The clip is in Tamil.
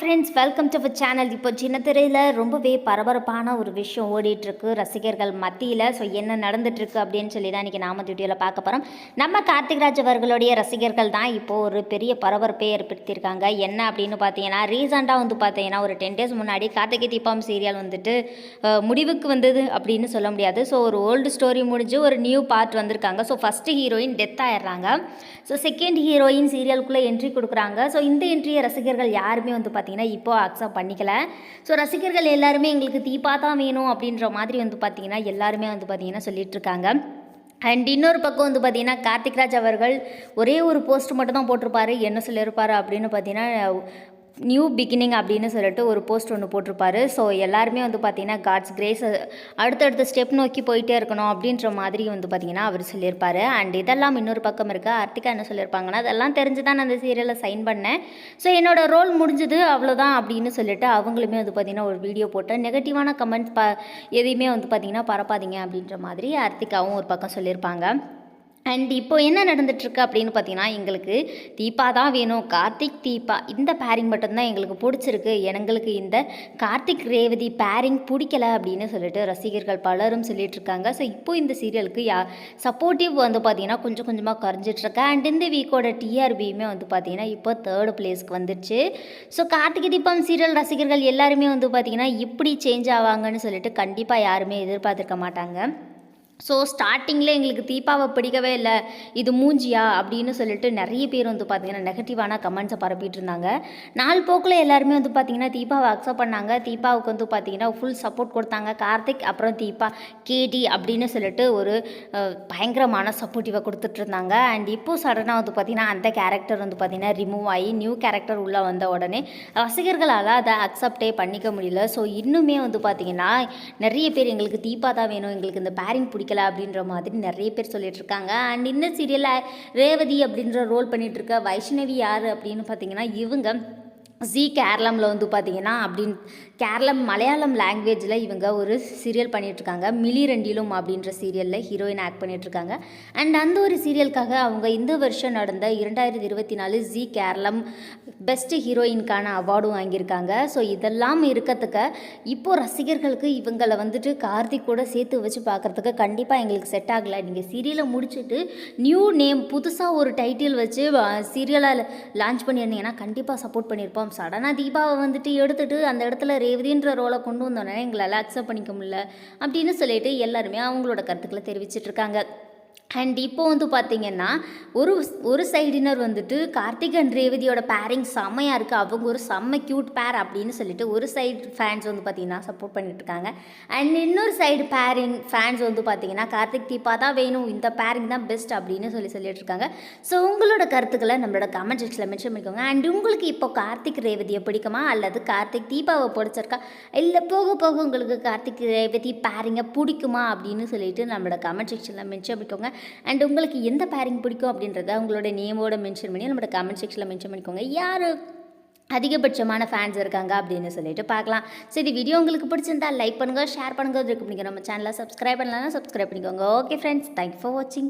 Friends welcome to our channel இப்போ சின்ன திரையில் ரொம்பவே பரபரப்பான ஒரு விஷயம் ஓடிட்டுருக்கு ரசிகர்கள் மத்தியில். ஸோ என்ன நடந்துட்டுருக்கு அப்படின்னு சொல்லி தான் இன்றைக்கி நாம வீடியோவில் பார்க்க போகிறோம் நம்ம கார்த்திக்ராஜ் அவர்களுடைய ரசிகர்கள் தான் இப்போது ஒரு பெரிய பரபரப்பை ஏற்படுத்தியிருக்காங்க. என்ன அப்படின்னு பார்த்தீங்கன்னா ரீசெண்டாக வந்து பார்த்தீங்கன்னா ஒரு டென் டேஸ் முன்னாடி கார்த்திகை தீபம் சீரியல் வந்துட்டு முடிவுக்கு வந்தது அப்படின்னு சொல்ல முடியாது. ஸோ ஒரு ஓல்டு ஸ்டோரி முடிஞ்சு ஒரு நியூ பார்ட் வந்திருக்காங்க. ஸோ ஃபஸ்ட்டு ஹீரோயின் டெத் ஆயிடுறாங்க. ஸோ செகண்ட் ஹீரோயின் சீரியலுக்குள்ளே என்ட்ரி கொடுக்குறாங்க. ஸோ இந்த என்ட்ரியை ரசிகர்கள் யாருமே வந்து பார்த்தீங்கன்னா இப்போ அக்செப்ட் பண்ணிக்கல. ஸோ ரசிகர்கள் எல்லாருமே எங்களுக்கு தீபா தான் வேணும் அப்படின்ற மாதிரி வந்து பார்த்திங்கன்னா எல்லாருமே வந்து பார்த்திங்கன்னா சொல்லிட்டு இருக்காங்க. அண்ட் இன்னொரு பக்கம் வந்து பார்த்தீங்கன்னா கார்த்திக்ராஜ் அவர்கள் ஒரே ஒரு போஸ்ட் மட்டும் தான் போட்டிருப்பாரு. என்ன சொல்லியிருப்பார் அப்படின்னு பார்த்தீங்கன்னா நியூ பிகினிங் அப்படின்னு சொல்லிட்டு ஒரு போஸ்ட் ஒன்று போட்டிருப்பாரு. ஸோ எல்லாருமே வந்து பார்த்திங்கன்னா காட்ஸ் கிரேஸ் அடுத்தடுத்த ஸ்டெப் நோக்கி போயிட்டே இருக்கணும் அப்படின்ற மாதிரி வந்து பார்த்தீங்கன்னா அவர் சொல்லியிருப்பார். அண்ட் இதெல்லாம் இன்னொரு பக்கம் இருக்குது ஆர்த்திகா என்ன சொல்லியிருப்பாங்கன்னா அதெல்லாம் தெரிஞ்சு தான் நான் அந்த சீரியலில் சைன் பண்ணேன். ஸோ என்னோட ரோல் முடிஞ்சது அவ்வளோதான் அப்படின்னு சொல்லிட்டு அவங்களுமே வந்து பார்த்திங்கன்னா ஒரு வீடியோ போட்டு நெகட்டிவான கமெண்ட்ஸ் ப எதையுமே வந்து பார்த்தீங்கன்னா பரப்பாதீங்க அப்படின்ற மாதிரி ஆர்த்திகாவும் ஒரு பக்கம் சொல்லியிருப்பாங்க. அண்ட் இப்போ என்ன நடந்துட்டுருக்கு அப்படின்னு பார்த்தீங்கன்னா எங்களுக்கு தீபா தான் வேணும். கார்த்திக் தீபா இந்த பேரிங் மட்டும்தான் எங்களுக்கு பிடிச்சிருக்கு. எங்களுக்கு இந்த கார்த்திக் ரேவதி பேரிங் பிடிக்கல அப்படின்னு சொல்லிட்டு ரசிகர்கள் பலரும் சொல்லிட்டு இருக்காங்க ஸோ இப்போ இந்த சீரியலுக்கு யா சப்போர்ட்டிவ் வந்து பார்த்தீங்கன்னா கொஞ்சம் கொஞ்சமாக குறைஞ்சிட்ருக்கு அண்ட் இந்த வீக்கோட டிஆர்பியுமே வந்து பார்த்தீங்கன்னா இப்போ தேர்டு பிளேஸ்க்கு வந்துடுச்சு. ஸோ கார்த்திகை தீபம் சீரியல் ரசிகர்கள் எல்லாருமே வந்து பார்த்தீங்கன்னா இப்படி சேஞ்ச் ஆவாங்கன்னு சொல்லிட்டு கண்டிப்பாக யாருமே எதிர்பார்த்துருக்க மாட்டாங்க. ஸோ ஸ்டார்டிங்கில் எங்களுக்கு தீபாவை பிடிக்கவே இல்லை. இது மூஞ்சியா? அப்படின்னு சொல்லிட்டு நிறைய பேர் வந்து பார்த்தீங்கன்னா நெகட்டிவான கமெண்ட்ஸை பரப்பிட்டு இருந்தாங்க. நாள் போக்கில் எல்லாருமே வந்து பார்த்திங்கன்னா தீபாவை அக்செப்ட் பண்ணாங்க. தீபாவுக்கு வந்து பார்த்திங்கன்னா ஃபுல் சப்போர்ட் கொடுத்தாங்க. கார்த்திக் அப்புறம் தீபா கேடி அப்படின்னு சொல்லிட்டு ஒரு பயங்கரமான சப்போர்ட்டிவாக கொடுத்துட்டு இருந்தாங்க. அண்ட் இப்போது சடனாக வந்து பார்த்தீங்கன்னா அந்த கேரக்டர் வந்து பார்த்தீங்கன்னா ரிமூவ் ஆகி நியூ கேரக்டர் உள்ளே வந்த உடனே ரசிகர்களால் அதை அக்செப்டே பண்ணிக்க முடியல. ஸோ இன்னுமே வந்து பார்த்திங்கன்னா நிறைய பேர் எங்களுக்கு தீபா தான் வேணும். எங்களுக்கு இந்த பேரிங் பிடிக்கல அப்படின்ற மாதிரி நிறைய பேர் சொல்லிட்டு இருக்காங்க அண்ட் இந்த சீரியலில் ரேவதி அப்படின்ற ரோல் பண்ணிகிட்டு இருக்க வைஷ்ணவி யார் அப்படின்னு பார்த்தீங்கன்னா இவங்க ஜி கேரளமில் வந்து பார்த்தீங்கன்னா அப்படின்னு கேரளம் மலையாளம் லாங்குவேஜில் இவங்க ஒரு சீரியல் பண்ணிகிட்ருக்காங்க மிலி ரெண்டிலும் அப்படின்ற சீரியலில் ஹீரோயின் ஆக்ட் பண்ணிகிட்ருக்காங்க அண்ட் அந்த ஒரு சீரியலுக்காக அவங்க இந்த வருஷம் நடந்த இரண்டாயிரத்தி இருபத்தி நாலு ஜி கேரளம் பெஸ்ட் ஹீரோயின்கான அவார்டும் வாங்கியிருக்காங்க. ஸோ இதெல்லாம் இருக்கிறதுக்க இப்போ ரசிகர்களுக்கு இவங்களை வந்துட்டு கார்த்திக் கூட சேர்த்து வச்சு பார்க்குறதுக்கு கண்டிப்பாக எங்களுக்கு செட் ஆகலை. நீங்கள் சீரியலை முடிச்சுட்டு நியூ நேம் புதுசாக ஒரு டைட்டில் வச்சு சீரியலை லான்ச் பண்ணியிருந்தீங்கன்னா கண்டிப்பாக சப்போர்ட் பண்ணியிருப்போம். சடனாக தீபாவை வந்துட்டு எடுத்துட்டு அந்த இடத்துல ரேவதின்ற ரோலை கொண்டு வந்தோடனே எங்களால் அக்செப்ட் பண்ணிக்க முடியல. அப்படின்னு சொல்லிட்டு எல்லாருமே அவங்களோட கருத்துக்களை தெரிவிச்சிட்ருக்காங்க இருக்காங்க. அண்ட் இப்போ வந்து பார்த்திங்கன்னா ஒரு ஒரு சைடினர் வந்துட்டு கார்த்திக் அண்ட் ரேவதியோட பேரிங் செம்மையாக இருக்குது அவங்க ஒரு செம்ம க்யூட் பேர் அப்படின்னு சொல்லிட்டு ஒரு சைடு ஃபேன்ஸ் வந்து பார்த்திங்கன்னா சப்போர்ட் பண்ணிட்டுருக்காங்க. அண்ட் இன்னொரு சைடு பேரிங் ஃபேன்ஸ் வந்து பார்த்தீங்கன்னா கார்த்திக் தீபா தான் வேணும் இந்த பேரிங் தான் பெஸ்ட் அப்படின்னு சொல்லி சொல்லிட்டு இருக்காங்க ஸோ உங்களோட கருத்துக்களை நம்மளோட கமெண்ட் செக்ஷனில் மென்ஷன் பண்ணிக்கோங்க. அண்ட் உங்களுக்கு இப்போ கார்த்திக் ரேவதியை பிடிக்குமா? அல்லது கார்த்திக் தீபாவை பிடிச்சிருக்கா? இல்லை போக போக உங்களுக்கு கார்த்திக் ரேவதி பேரிங்கை பிடிக்குமா? அப்படின்னு சொல்லிட்டு நம்மளோட கமெண்ட் செக்ஷனில் மென்ஷன் பண்ணிக்கோங்க. அண்ட் உங்களுக்கு எந்த பேரிங் பிடிக்கும் அப்படின்றத உங்களோட நேமோட மென்ஷன் பண்ணி நம்மளோட கமெண்ட் செக்ஷனில் மென்ஷன் பண்ணிக்கோங்க. யார் அதிகபட்சமான ஃபேன்ஸ் இருக்காங்க அப்படின்னு சொல்லிட்டு பார்க்கலாம். சரி வீடியோ உங்களுக்கு பிடிச்சிருந்தா லைக் பண்ணுங்கள் ஷேர் பண்ணுங்கள் இருக்கு பண்ணிக்க நம்ம சேனலை சப்ஸ்கிரைப் பண்ணலாம் சப்ஸ்கிரைப் பண்ணிக்கோங்க. ஓகே ஃப்ரெண்ட்ஸ் தேங்க்ஸ் ஃபார் வாட்சிங்